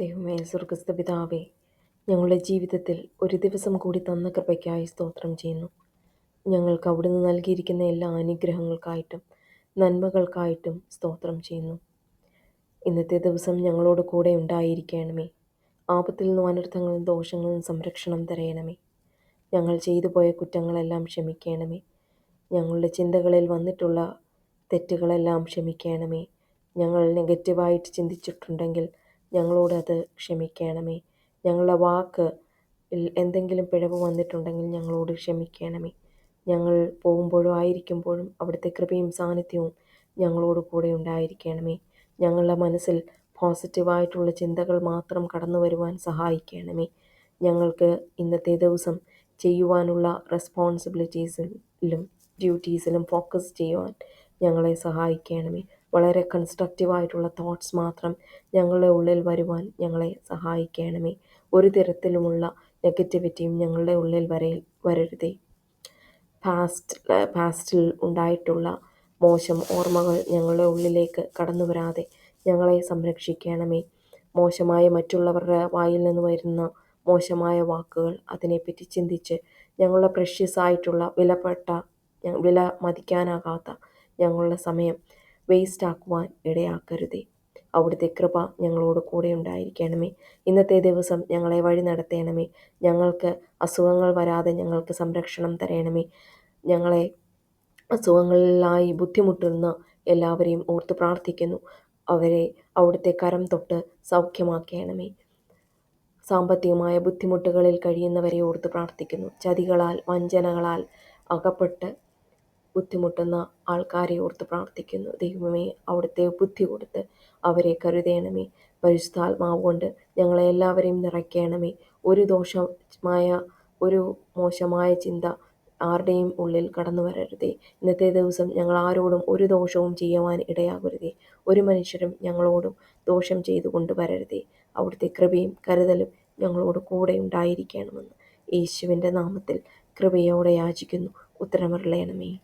ദൈവമേ സ്വർഗസ്ഥ പിതാവേ ഞങ്ങളുടെ ജീവിതത്തിൽ ഒരു ദിവസം കൂടി തന്ന കൃപയ്ക്കായി സ്തോത്രം ചെയ്യുന്നു. ഞങ്ങൾക്ക് അവിടുന്ന് നൽകിയിരിക്കുന്ന എല്ലാ അനുഗ്രഹങ്ങൾക്കായിട്ടും നന്മകൾക്കായിട്ടും സ്തോത്രം ചെയ്യുന്നു. ഇന്നത്തെ ദിവസം ഞങ്ങളോട് കൂടെ ഉണ്ടായിരിക്കണമേ. ആപത്തിൽ നിന്നും അനർത്ഥങ്ങളും ദോഷങ്ങളും സംരക്ഷണം തരയണമേ. ഞങ്ങൾ ചെയ്തു പോയ കുറ്റങ്ങളെല്ലാം ക്ഷമിക്കണമേ. ഞങ്ങളുടെ ചിന്തകളിൽ വന്നിട്ടുള്ള തെറ്റുകളെല്ലാം ക്ഷമിക്കണമേ. ഞങ്ങൾ നെഗറ്റീവായിട്ട് ചിന്തിച്ചിട്ടുണ്ടെങ്കിൽ ഞങ്ങളോട് അത് ക്ഷമിക്കണമേ. ഞങ്ങളുടെ വാക്ക് എന്തെങ്കിലും പിഴവ് വന്നിട്ടുണ്ടെങ്കിൽ ഞങ്ങളോട് ക്ഷമിക്കണമേ. ഞങ്ങൾ പോകുമ്പോഴും ആയിരിക്കുമ്പോഴും അവിടുത്തെ കൃപയും സാന്നിധ്യവും ഞങ്ങളോട് കൂടെ ഉണ്ടായിരിക്കണമേ. ഞങ്ങളുടെ മനസ്സിൽ പോസിറ്റീവായിട്ടുള്ള ചിന്തകൾ മാത്രം കടന്നു വരുവാൻ സഹായിക്കണമേ. ഞങ്ങൾക്ക് ഇന്നത്തെ ദിവസം ചെയ്യുവാനുള്ള റെസ്പോൺസിബിലിറ്റീസിലും ഡ്യൂട്ടീസിലും ഫോക്കസ് ചെയ്യുവാൻ ഞങ്ങളെ സഹായിക്കണമേ. വളരെ കൺസ്ട്രക്റ്റീവായിട്ടുള്ള തോട്ട്സ് മാത്രം ഞങ്ങളുടെ ഉള്ളിൽ വരുവാൻ ഞങ്ങളെ സഹായിക്കണമേ. ഒരു തരത്തിലുമുള്ള നെഗറ്റിവിറ്റിയും ഞങ്ങളുടെ ഉള്ളിൽ വര വരരുതേ. പാസ്റ്റ് പാസ്റ്റിൽ ഉണ്ടായിട്ടുള്ള മോശം ഓർമ്മകൾ ഞങ്ങളുടെ ഉള്ളിലേക്ക് കടന്നു വരാതെ ഞങ്ങളെ സംരക്ഷിക്കണമേ. മോശമായ മറ്റുള്ളവരുടെ വായിൽ നിന്ന് വരുന്ന മോശമായ വാക്കുകൾ അതിനെപ്പറ്റി ചിന്തിച്ച് ഞങ്ങളുടെ പ്രഷ്യസ് ആയിട്ടുള്ള വിലപ്പെട്ട വില മതിക്കാനാകാത്ത ഞങ്ങളുടെ സമയം വേസ്റ്റ് ആക്കുവാൻ ഇടയാക്കരുതേ. അവിടുത്തെ കൃപ ഞങ്ങളോട് കൂടെ ഉണ്ടായിരിക്കണമേ. ഇന്നത്തെ ദിവസം ഞങ്ങളെ വഴി നടത്തണമേ. ഞങ്ങൾക്ക് അസുഖങ്ങൾ വരാതെ ഞങ്ങൾക്ക് സംരക്ഷണം തരണമേ. ഞങ്ങളെ അസുഖങ്ങളിലായി ബുദ്ധിമുട്ടുന്ന എല്ലാവരെയും ഓർത്ത് പ്രാർത്ഥിക്കുന്നു. അവരെ അവിടുത്തെ കരം തൊട്ട് സൗഖ്യമാക്കണമേ. സാമ്പത്തികമായ ബുദ്ധിമുട്ടുകളിൽ കഴിയുന്നവരെ ഓർത്ത് പ്രാർത്ഥിക്കുന്നു. ചതികളാൽ വഞ്ചനകളാൽ അകപ്പെട്ട് ബുദ്ധിമുട്ടുന്ന ആൾക്കാരെ ഓർത്ത് പ്രാർത്ഥിക്കുന്നു. ദൈവമേ അവിടുത്തെ ബുദ്ധി കൊടുത്ത് അവരെ കരുതേണമേ. പരിശുദ്ധാത്മാവ് കൊണ്ട് ഞങ്ങളെ എല്ലാവരെയും നിറയ്ക്കണമേ. ഒരു ദോഷമായ ഒരു മോശമായ ചിന്ത ആരുടെയും ഉള്ളിൽ കടന്നു വരരുതേ. ഇന്നത്തെ ദിവസം ഞങ്ങൾ ആരോടും ഒരു ദോഷവും ചെയ്യുവാൻ ഇടയാകരുതേ. ഒരു മനുഷ്യരും ഞങ്ങളോടും ദോഷം ചെയ്തു കൊണ്ടുവരരുതേ അവിടുത്തെ കൃപയും കരുതലും ഞങ്ങളോട് കൂടെ ഉണ്ടായിരിക്കണമെന്ന് യേശുവിന്റെ നാമത്തിൽ കൃപയോടെ യാചിക്കുന്നു. ഉത്തരമറിയണമേ